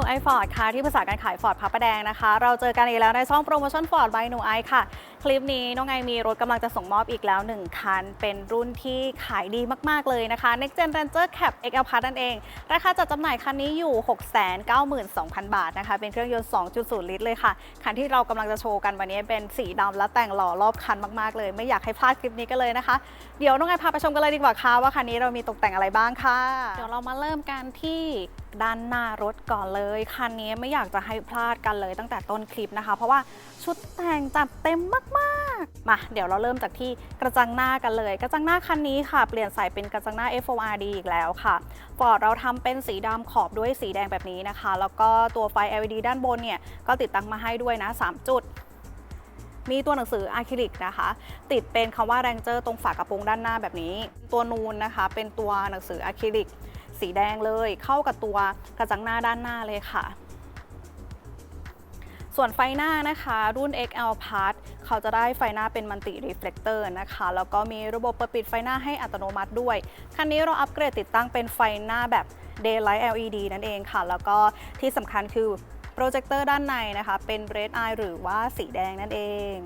นูไอฟอร์ดค่ะ ที่ปรึกษาการขายฟอร์ดพระประแดงนะคะ เราเจอกันอีกแล้วในช่องโปรโมชั่นฟอร์ด by หนูไอค่ะ คลิปนี้น้องไอมีรถกำลังจะส่งมอบอีกแล้ว 1 คัน เป็นรุ่นที่ขายดีมากๆเลยนะคะ Next Gen Ranger Cab XL Plus นั่นเอง ราคาจัดจำหน่ายคันนี้อยู่ 692,000 บาทนะคะ เป็นเครื่องยนต์ 2.0 ลิตรเลยค่ะ คันที่เรากำลังจะโชว์กันวันนี้เป็นสีดำและแต่งหล่อรอบคันมากๆเลย ไม่อยากให้พลาดคลิปนี้กันเลยนะคะ เดี๋ยวน้องไอพาไปชมกันเลยดีกว่าค่ะว่าคันนี้เรามีตกแต่งอะไรบ้างค่ะ เดี๋ยวเรามาเริ่มกันที่ ด้านหน้ารถก่อนเลย คันนี้ไม่อยากจะให้พลาดกันเลยตั้งแต่ต้นคลิปนะคะ เพราะว่าชุดแต่งจัดเต็มมากๆ มา เดี๋ยวเราเริ่มจากที่กระจังหน้ากันเลย กระจังหน้าคันนี้ค่ะ เปลี่ยนใส่เป็นกระจังหน้า FORD อีกแล้วค่ะฟอร์ดเราทำเป็นสีดำขอบด้วยสีแดงแบบนี้นะคะ แล้วก็ตัวไฟ LED ด้านบนเนี่ยก็ติดตั้งมาให้ด้วยนะ 3 จุดมีตัวหนังสืออะคริลิกนะคะ ติดเป็นคำว่าแรงเจอร์ตรงฝากระโปรงด้านหน้าแบบนี้ ตัวนูนนะคะ เป็นตัวหนังสืออะคริลิก สีแดงเลย เข้ากับตัวกระจังหน้าด้านหน้าเลยค่ะ ส่วนไฟหน้านะคะ รุ่น XL Plus เขาจะได้ไฟหน้าเป็นมัลติรีเฟล e เตอร์นะคะ แล้วก็มีระบบเปิดปิดไฟหน้าให้อัตโนมัติด้วย คันนี้เราอัปเกรดติดตั้งเป็นไฟหน้าแบบ Daylight LED นั่นเองค่ะ แล้วก็ที่สำคัญคือโปรเจคเตอร์ด้านในนะคะ เป็น Red Eye หรือว่าสีแดงนั่นเอง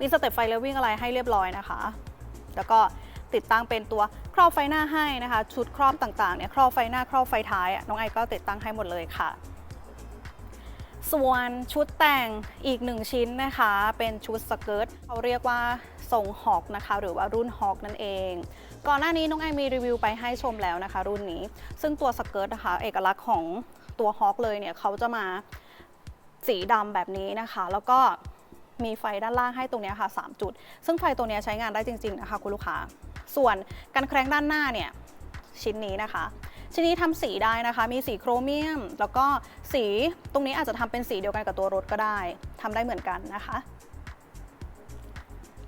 มีสเต็ปไฟเลวิ่งอะไรให้เรียบร้อยนะคะ แล้วก็ ติดตั้งเป็นตัวครอบไฟหน้าให้นะคะ ชุดครอบต่างๆเนี่ยครอบไฟหน้าครอบไฟท้ายน้องไอก็ติดตั้งให้หมดเลยค่ะ ส่วนชุดแต่งอีกหนึ่งชิ้นนะคะ เป็นชุดสเกิร์ตเขาเรียกว่าทรงฮอกนะคะ หรือว่ารุ่นฮอกนั่นเอง ก่อนหน้านี้น้องไอมีรีวิวไปให้ชมแล้วนะคะ รุ่นนี้ ซึ่งตัวสเกิร์ตนะคะ เอกลักษณ์ของตัวฮอกเลยเนี่ยเขาจะมาสีดำแบบนี้นะคะ แล้วก็มีไฟด้านล่างให้ตรงนี้ค่ะ 3 จุด ซึ่งไฟตัวนี้ใช้งานได้จริง ๆ นะคะ คุณลูกค้า ส่วนกันแครงด้านหน้าเนี่ยชิ้นนี้นะคะ ชิ้นนี้ทำสีได้นะคะ มีสีโครเมียม แล้วก็สีตรงนี้อาจจะทำเป็นสีเดียวกันกับตัวรถก็ได้ทำได้เหมือนกันนะคะ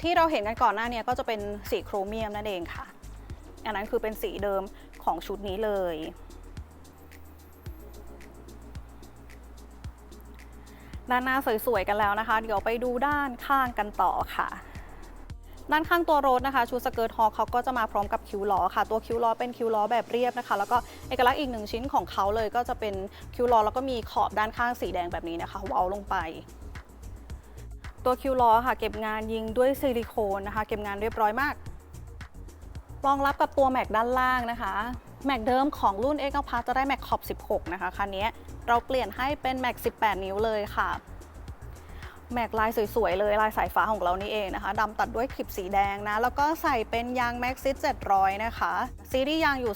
ที่เราเห็นกันก่อนหน้าเนี้ก็จะเป็นสีโครเมียมนั่นเองค่ะ อันนั้นคือเป็นสีเดิมของชุดนี้เลยด้านหน้าสวยๆกันแล้วนะคะ เดี๋ยวไปดูด้านข้างกันต่อค่ะ ด้านข้างตัวรถนะคะชุดสเกิร์ตฮอลเขาก็จะมาพร้อมกับคิ้วล้อค่ะ ตัวคิ้วล้อเป็นคิ้วล้อแบบเรียบนะคะ แล้วก็เอกลักษณ์อีกหนึ่งชิ้นของเขาเลยก็จะเป็นคิ้วล้อแล้วก็มีขอบด้านข้างสีแดงแบบนี้นะคะเว้าลงไปตัวคิ้วล้อค่ะเก็บงานยิงด้วยซิลิโคนนะคะ เก็บงานเรียบร้อยมาก รองรับกับตัวแม็กด้านล่างนะคะ แม็กเดิมของรุ่น X 9 Plus จะได้แม็กขอบ 16 นะคะคันนี้เราเปลี่ยนให้เป็นแม็ก 18 นิ้วเลยค่ะ แม็กลายสวยๆเลยลายสายฟ้าของเรานี่เองนะคะดำตัดด้วยคลิปสีแดงนะ แล้วก็ใส่เป็นยาง Maxxis 700 นะคะ ซีรีส์ยางอยู่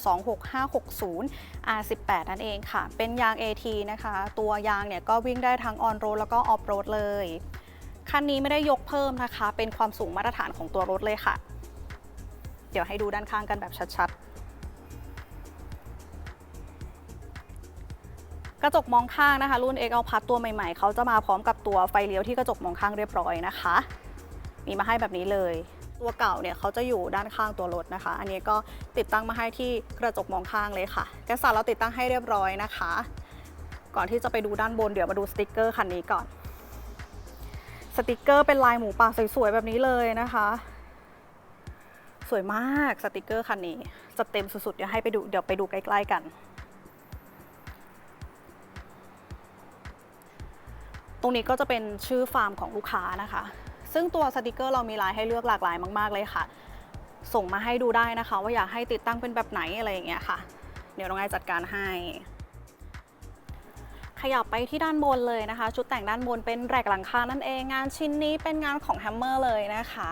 26560 R18 นั่นเองค่ะ เป็นยาง AT นะคะ ตัวยางเนี่ยก็วิ่งได้ทั้งออนโรดแล้วก็ออฟโรดเลย คันนี้ไม่ได้ยกเพิ่มนะคะ เป็นความสูงมาตรฐานของตัวรถเลยค่ะ เดี๋ยวให้ดูด้านข้างกันแบบชัดๆ กระจกมองข้างนะคะ รุ่น X เอาพัดตัวใหม่ๆ เขาจะมาพร้อมกับตัวไฟเลี้ยวที่กระจกมองข้างเรียบร้อยนะคะ มีมาให้แบบนี้เลย ตัวเก่าเนี่ยเขาจะอยู่ด้านข้างตัวรถนะคะ อันนี้ก็ติดตั้งมาให้ที่กระจกมองข้างเลยค่ะแกสารเราติดตั้งให้เรียบร้อยนะคะ ก่อนที่จะไปดูด้านบนเดี๋ยวมาดูสติกเกอร์คันนี้ก่อน สติกเกอร์เป็นลายหมูป่าสวยๆแบบนี้เลยนะคะสวยมากสติกเกอร์คันนี้จะเต็มสุดๆเดี๋ยวให้ไปดูเดี๋ยวไปดูใกล้ ๆ กัน ตรงนี้ก็จะเป็นชื่อฟาร์มของลูกค้านะคะ ซึ่งตัวสติกเกอร์เรามีลายให้เลือกหลากหลายมาก ๆ เลยค่ะ ส่งมาให้ดูได้นะคะ ว่าอยากให้ติดตั้งเป็นแบบไหนอะไรอย่างเงี้ยค่ะ เดี๋ยวน้องไอจัดการให้ ขยับไปที่ด้านบนเลยนะคะ ชุดแต่งด้านบนเป็นแรกหลังคานั่นเอง งานชิ้นนี้เป็นงานของแฮมเมอร์เลยนะคะ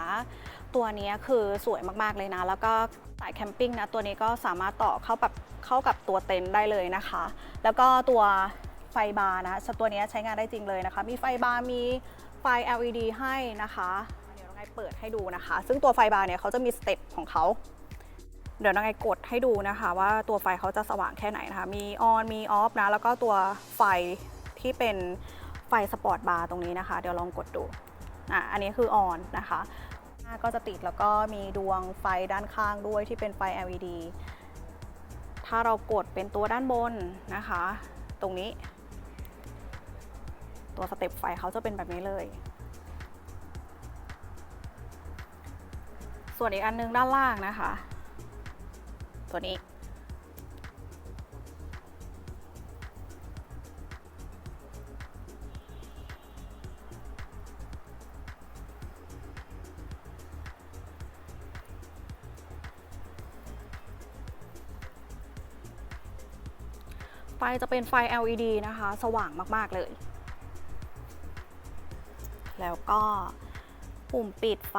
ตัวนี้คือสวยมากๆเลยนะ แล้วก็สายแคมปิ้งนะ ตัวนี้ก็สามารถต่อเข้าแบบเข้ากับตัวเต็นท์ได้เลยนะคะ แล้วก็ตัว ฟบาร์นะตัวนี้ใช้งานได้จริงเลยนะคะ มีไฟบาร์มีไฟ LED ให้นะคะเดี๋ยวน้องไอเปิดให้ดูนะคะ ซึ่งตัวไฟบาร์เนี่ยเขาจะมีสเต็ปของเขาเดี๋ยวน้องไอกดให้ดูนะคะ ว่าตัวไฟเขาจะสว่างแค่ไหนนะคะ มีออนมีออฟนะ แล้วก็ตัวไฟที่เป็นไฟสปอร์ตบาร์ตรงนี้นะคะ เดี๋ยวลองกดดูอะอันนี้คือออนนะคะหน้าก็จะติดแล้วก็มีดวงไฟด้านข้างด้วยที่เป็นไฟ LED ถ้าเรากดเป็นตัวด้านบนนะคะ ตรงนี้ ตัวสเต็ปไฟเขาจะเป็นแบบนี้เลย ส่วนอีกอันนึงด้านล่างนะคะ ตัวนี้ ไฟจะเป็นไฟ LED นะคะ สว่างมาก ๆ เลย แล้วก็ปุ่มปิดไฟ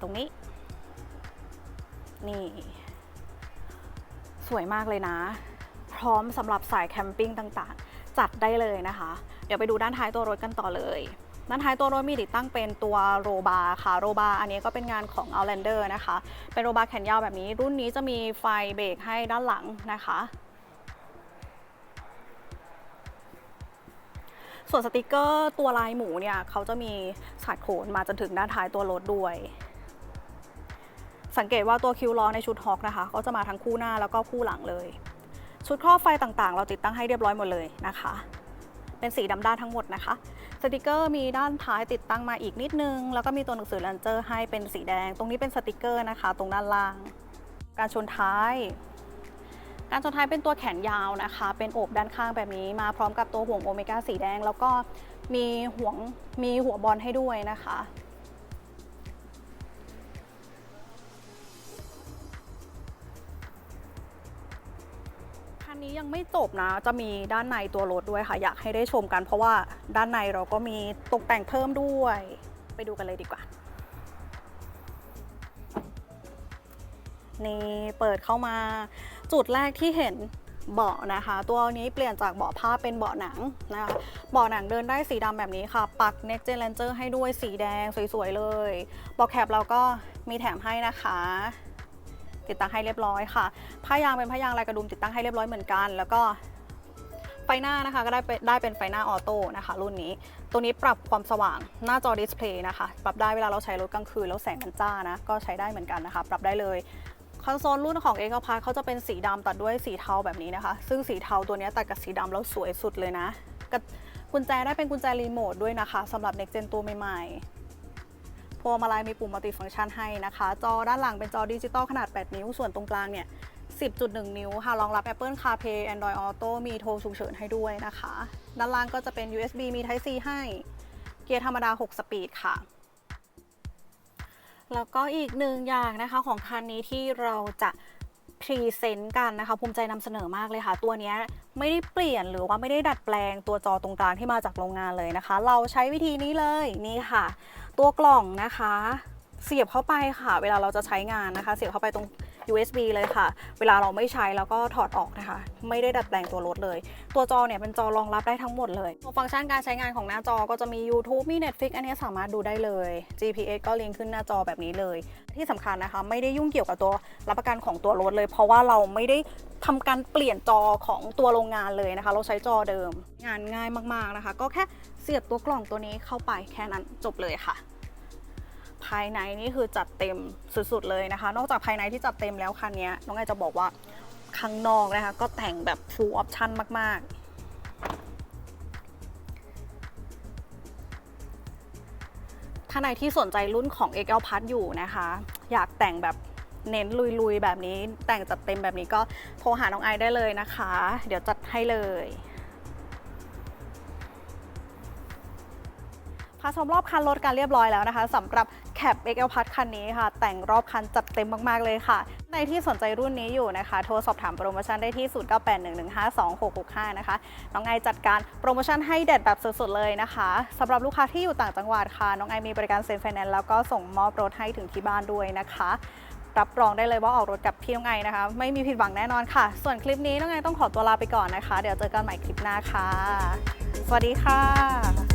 ตรงนี้ นี่ สวยมากเลยนะ พร้อมสำหรับสายแคมปิ้งต่างๆ จัดได้เลยนะคะ เดี๋ยวไปดูด้านท้ายตัวรถกันต่อเลยด้านท้ายตัวรถมีติดตั้งเป็นตัวโรบาร์ค่ะโรบาร์อันนี้ก็เป็นงานของ Outlander นะคะ เป็นโรบาร์แขนยาวแบบนี้ รุ่นนี้จะมีไฟเบรกให้ด้านหลังนะคะ ส่วนสติกเกอร์ตัวลายหมูเนี่ยเขาจะมีฉาดโขนมาจนถึงด้านท้ายตัวรถด้วย สังเกตว่าตัวคิวล้อในชุดฮอกนะคะ ก็จะมาทั้งคู่หน้าแล้วก็คู่หลังเลย ชุดครอบไฟต่างๆ เราติดตั้งให้เรียบร้อยหมดเลยนะคะ เป็นสีดำด้านทั้งหมดนะคะสติกเกอร์มีด้านท้ายติดตั้งมาอีกนิดนึง แล้วก็มีตัวหนังสือลันเจอร์ให้เป็นสีแดง ตรงนี้เป็นสติกเกอร์นะคะ ตรงด้านล่าง การชนท้าย การชนท้ายเป็นตัวแขนยาวนะคะ เป็นโอบด้านข้างแบบนี้มาพร้อมกับตัวห่วงโอเมก้าสีแดง แล้วก็มีห่วงมีหัวบอลให้ด้วยนะคะคันนี้ยังไม่จบนะ จะมีด้านในตัวรถด้วยค่ะ อยากให้ได้ชมกันเพราะว่าด้านในเราก็มีตกแต่งเพิ่มด้วย ไปดูกันเลยดีกว่า นี่เปิดเข้ามา จุดแรกที่เห็นเบาะนะคะ ตัวนี้เปลี่ยนจากเบาะผ้าเป็นเบาะหนังนะคะเบาะหนังเดินได้สีดำแบบนี้ค่ะ ปัก Next Gen Ranger ให้ด้วยสีแดงสวยๆเลยเบาะแคปเราก็มีแถมให้นะคะติดตั้งให้เรียบร้อยค่ะผ้ายางเป็นผ้ายางลายกระดุมติดตั้งให้เรียบร้อยเหมือนกัน แล้วก็ไฟหน้านะคะก็ได้ได้เป็นไฟหน้าออโต้นะคะ รุ่นนี้ ตัวนี้ปรับความสว่างหน้าจอดิสเพลย์นะคะ ปรับได้เวลาเราใช้รถกลางคืนแล้วแสงมันจ้านะ ก็ใช้ได้เหมือนกันนะคะ ปรับได้เลย คอนโซลรุ่นของเอกพาร์เขาจะเป็นสีดำตัดด้วยสีเทาแบบนี้นะคะ ซึ่งสีเทาตัวนี้ตัดกับสีดำแล้วสวยสุดเลยนะกับกุญแจได้เป็นกุญแจรีโมทด้วยนะคะสำหรับ Next Gen ตัวใหม่ๆพวงมาลัยมีปุ่มมัลติฟังก์ชันให้นะคะ จอด้านหลังเป็นจอดิจิตอลขนาด 8 นิ้ว ส่วนตรงกลางเนี่ย 10.1 นิ้วค่ะ รองรับ Apple CarPlay Android Auto มีโทรฉุกเฉินให้ด้วยนะคะ ด้านล่างก็จะเป็น USB มี Type C ให้ เกียร์ธรรมดา 6 สปีดค่ะ แล้วก็อีกหนึ่งอย่างนะคะของคันนี้ที่เราจะพรีเซนต์กันนะคะภูมิใจนำเสนอมากเลยค่ะ ตัวนี้ไม่ได้เปลี่ยนหรือว่าไม่ได้ดัดแปลงตัวจอตรงกลางที่มาจากโรงงานเลยนะคะ เราใช้วิธีนี้เลยนี่ค่ะ ตัวกล่องนะคะ เสียบเข้าไปค่ะ เวลาเราจะใช้งานนะคะ เสียบเข้าไปตรง USB เลยค่ะ เวลาเราไม่ใช้แล้วก็ถอดออกนะคะ ไม่ได้ดัดแปลงตัวรถเลย ตัวจอเนี่ยเป็นจอรองรับได้ทั้งหมดเลยฟังก์ชันการใช้งานของหน้าจอก็จะมี YouTube มี Netflix อันนี้สามารถดูได้เลย GPS ก็ลิงก์ขึ้นหน้าจอแบบนี้เลย ที่สำคัญนะคะ ไม่ได้ยุ่งเกี่ยวกับตัวรับประกันของตัวรถเลย เพราะว่าเราไม่ได้ทำการเปลี่ยนจอของตัวโรงงานเลยนะคะ เราใช้จอเดิม งานง่ายมากๆนะคะ ก็แค่เสียบตัวกล่องตัวนี้เข้าไปแค่นั้นจบเลยค่ะ ภายในนี่คือจัดเต็มสุดๆเลยนะคะ นอกจากภายในที่จัดเต็มแล้วคันนี้น้องไอจะบอกว่าข้างนอกนะคะ ก็แต่งแบบ full option มากๆถ้าในที่สนใจรุ่นของ XL Plus อยู่นะคะ อยากแต่งแบบเน้นลุยๆ แบบนี้ แต่งจัดเต็มแบบนี้ก็โทรหาน้องไอได้เลยนะคะ เดี๋ยวจัดให้เลยพาชมรอบคันรถกันเรียบร้อยแล้วนะคะสำหรับ แคป XL Plus คันนี้ค่ะ แต่งรอบคันจัดเต็มมาก ๆ เลยค่ะ ในที่สนใจรุ่นนี้อยู่นะคะ โทรสอบถามโปรโมชั่นได้ที่ 0981152665 นะคะ น้องไอจัดการโปรโมชั่นให้เด็ดแบบสุด ๆ เลยนะคะสำหรับลูกค้าที่อยู่ต่างจังหวัดค่ะ น้องไอมีบริการเซ็นไฟแนนซ์แล้วก็ส่งมอบรถให้ถึงที่บ้านด้วยนะคะรับรองได้เลยว่าออกรถกับพี่น้องไอนะคะ ไม่มีผิดหวังแน่นอนค่ะ ส่วนคลิปนี้น้องไอต้องขอตัวลาไปก่อนนะคะ เดี๋ยวเจอกันใหม่คลิปหน้าค่ะ สวัสดีค่ะ